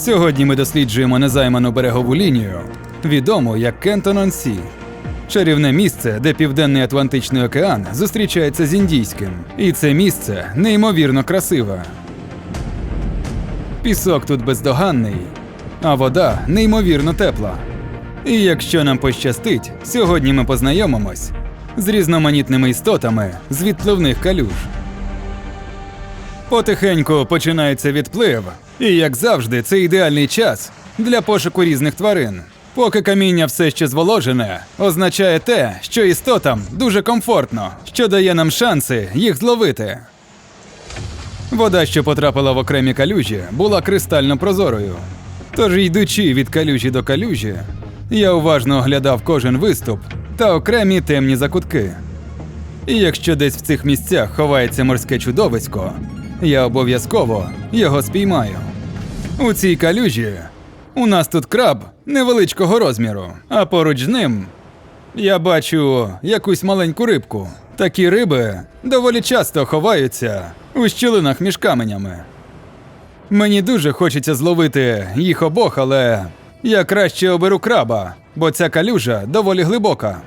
Сьогодні ми досліджуємо незайману берегову лінію, відому як Кентон-он-Сі. Чарівне місце, де Південний Атлантичний океан зустрічається з Індійським. І це місце неймовірно красиве. Пісок тут бездоганний, а вода неймовірно тепла. І якщо нам пощастить, сьогодні ми познайомимось з різноманітними істотами з відпливних калюж. Потихеньку починається відплив, і як завжди, це ідеальний час для пошуку різних тварин. Поки каміння все ще зволожене, означає те, що істотам дуже комфортно, що дає нам шанси їх зловити. Вода, що потрапила в окремі калюжі, була кристально прозорою. Тож, йдучи від калюжі до калюжі, я уважно оглядав кожен виступ та окремі темні закутки. І якщо десь в цих місцях ховається морське чудовисько, я обов'язково його спіймаю. У цій калюжі у нас тут краб невеличкого розміру, а поруч з ним я бачу якусь маленьку рибку. Такі риби доволі часто ховаються у щілинах між каменями. Мені дуже хочеться зловити їх обох, але я краще оберу краба, бо ця калюжа доволі глибока.